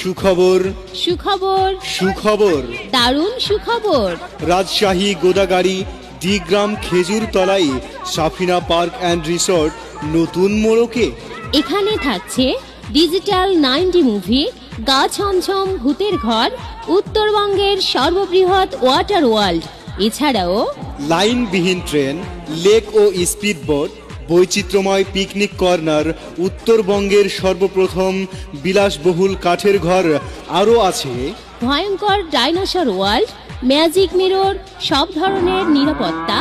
সুখবর। সুখবর। সুখবর। দারুণ সুখবর। রাজশাহী গোদাগাড়ি দিগ্রাম খেজুর তলায় সাফিনা পার্ক অ্যান্ড রিসর্ট নতুন মোড়কে। এখানে থাকছে ডিজিটাল নাইনটি মুভি গা ছমছম ভূতের ঘর উত্তরবঙ্গের সর্ববৃহৎ ওয়াটার ওয়ার্ল্ড। এছাড়াও লাইনবিহীন ট্রেন লেক ও স্পিড বোট বৈচিত্র্যময় পিকনিক কর্নার উত্তরবঙ্গের সর্বপ্রথম বিলাসবহুল কাঠের ঘর আরও আছে। ভয়ঙ্কর ডাইনোসর ওয়ার্ল্ড ম্যাজিক মিরর সব ধরনের নিরাপত্তা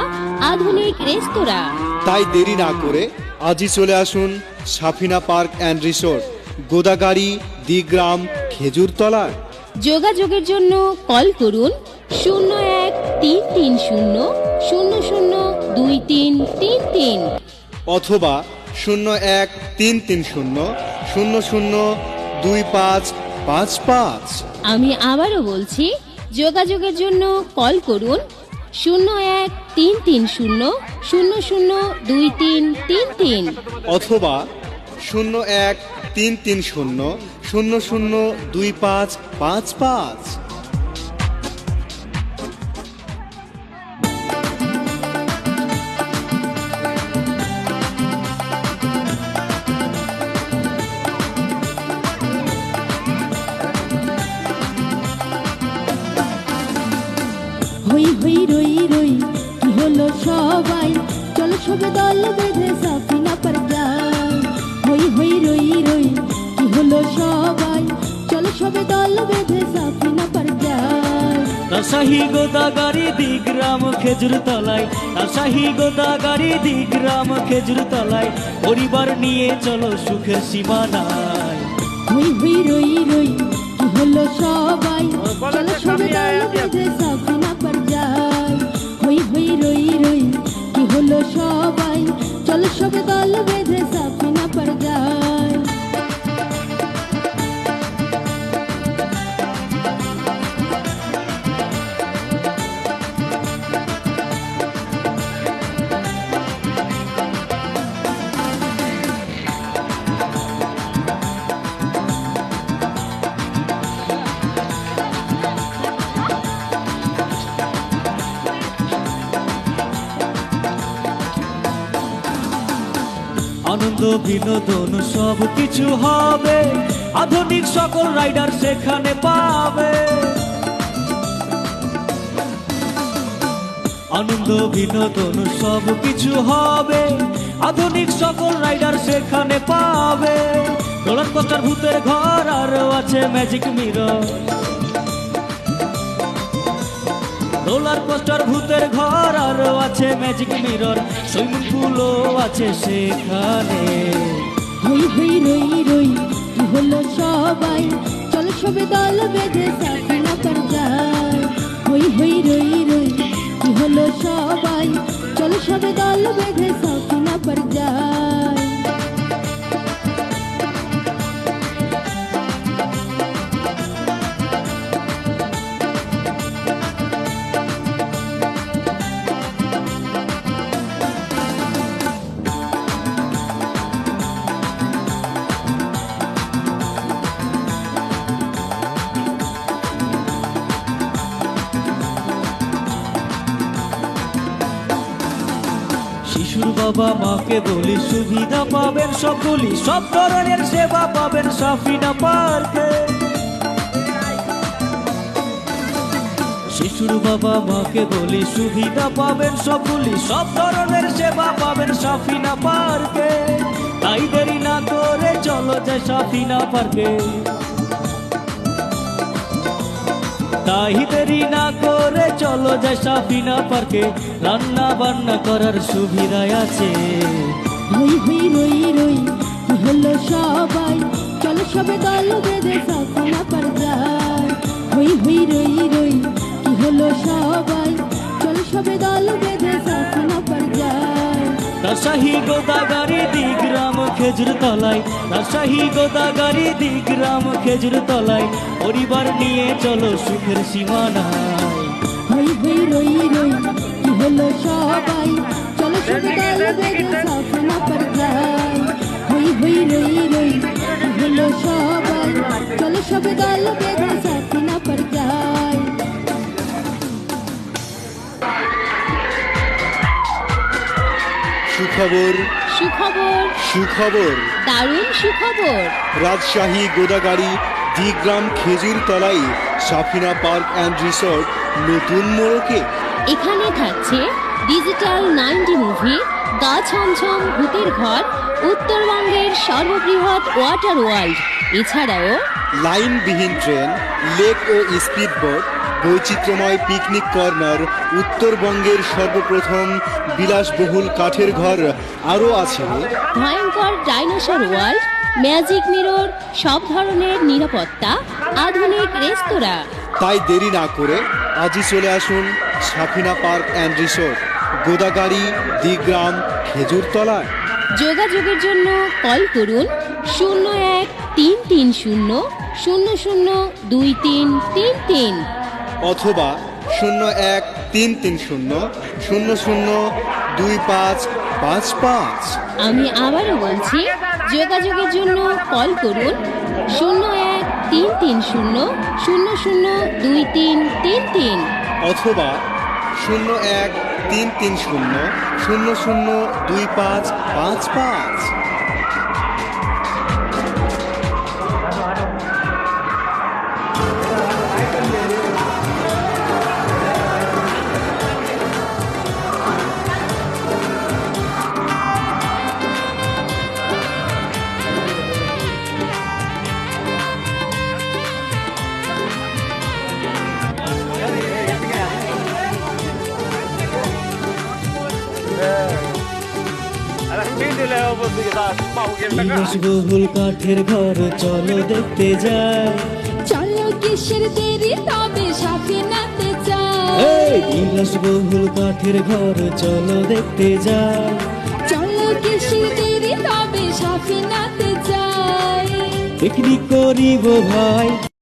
আধুনিক রেস্তোরাঁ। তাই দেরি না করে আজই চলে আসুন Safina park and resort Godagari Digram খেজুরতলায়। যোগাযোগের জন্য কল করুন শূন্য এক তিন তিন শূন্য শূন্য শূন্য দুই তিন তিন তিন। অথবা শূন্য এক তিন তিন শূন্য শূন্য শূন্য দুই পাঁচ পাঁচ পাঁচ। আমি আবারও বলছি যোগাযোগের জন্য কল করুন শূন্য এক তিন তিন শূন্য শূন্য শূন্য দুই তিন তিন তিন। অথবা শূন্য এক তিন তিন শূন্য শূন্য শূন্য দুই পাঁচ পাঁচ পাঁচ। হই হই রই রই কি হলো সবাই? চলো সবে দল বেঁধে সাফিনা পার যাই হই হই রই রই কি হলো সবাই? চলো সবে দল বেঁধে সাফিনা পার যাই রাজশাহী গোদাগাড়ি দিগ্রাম খেজুর তলায় রাজশাহী গোদাগাড়ি দিগ্রাম খেজুর তলায় পরিবার নিয়ে চলো সুখের সীমানায়। হই হই রই রই বিনোদন সব কিছু হবে। আধুনিক সকল রাইডার সেখানে পাবে। আনন্দ, বিনোদন সব কিছু হবে। আধুনিক সকল রাইডার সেখানে পাবে। রোলার কোস্টার ভূতের ঘর আরও আছে ম্যাজিক মিরর। রোলার কোস্টার, ভূতের ঘর আরও আছে ম্যাজিক মিরর সুইমিং পুলও আছে সেখানে। হই হই রই রই, কি হলো সবাই? চলো সবে দল বেঁধে সাফিনা পার যায় হই হই রই রই, কি হলো সবাই? চলো সবে দল বেঁধে সাফিনা পার যায় শিশুর বাবা মাকে বলি, সুবিধা পাবেন সকলি সব ধরনের সেবা পাবেন সাফিনা পার্কে। শিশুর বাবা মাকে বলি, সুবিধা পাবেন সকলি সব ধরনের সেবা পাবেন সাফিনা পার্কে। তাই দেরি না করে চলো যায় সাফিনা পার্কে। তাই দেরি না করে চলো যায় সাফিনা পার্কে। রান্না বান্না করার সুবিধায় আছে। হই হই রই রই হলো সবাই? চলো সবে দল বেঁধে সাফিনা পার হই হই রই রই হলো সবাই? চলো সবে দল বেঁধে রাজশাহী গোদাগাড়ি দিগ্রাম খেজুর তলায় রাজশাহী গোদাগাড়ি দিগ্রাম খেজুর তলায় পরিবার নিয়ে চলো সুখের সীমানায়। হই হই রই রই কি হলো সবাই? চলো সবে দল বেঁধে সাফিনা পার যায় হই হই রই রই কি হলো সবাই? চলো সবে দল সুখবর। সুখবর। সুখবর। দারুণ সুখবর। Rajshahi Godagari Digram Khejur Talai Safina park and resort নতুন মোড়কে। এখানে থাকছে ডিজিটাল নাইনটি মুভি গা ছমছম ভূতের ঘর উত্তরবঙ্গের সর্ববৃহৎ ওয়াটার ওয়ার্ল্ড। এছাড়াও লাইনবিহীন ট্রেন লেক ও স্পিড বোট বৈচিত্র্যময় পিকনিক কর্নার উত্তরবঙ্গের সর্বপ্রথম বিলাসবহুল কাঠের ঘর আরও আছে। ভয়ঙ্কর ডাইনোসর ওয়ার্ল্ড ম্যাজিক মিরর সব ধরনের নিরাপত্তা আধুনিক রেস্তোরাঁ। তাই দেরি না করে আজই চলে আসুন Safina park and resort Godagari Digram খেজুরতলায়। যোগাযোগের জন্য কল করুন শূন্য এক তিন তিন শূন্য শূন্য শূন্য দুই তিন তিন তিন। অথবা শূন্য এক তিন তিন শূন্য শূন্য শূন্য দুই পাঁচ পাঁচ পাঁচ। আমি আবারও বলছি যোগাযোগের জন্য কল করুন শূন্য এক তিন তিন শূন্য শূন্য শূন্য দুই তিন তিন তিন। অথবা শূন্য এক তিন তিন শূন্য শূন্য শূন্য দুই পাঁচ পাঁচ পাঁচ। বিলাসবহুল কাঠের ঘর চলো দেখতে যাই। চলো কিসের দেরি তবে সাফিনাতে যাই। এই বিলাসবহুল কাঠের ঘর চলো দেখতে যাই। চলো কিসের দেরি তবে সাফিনাতে যাই। পিকনিক করিব ভাই।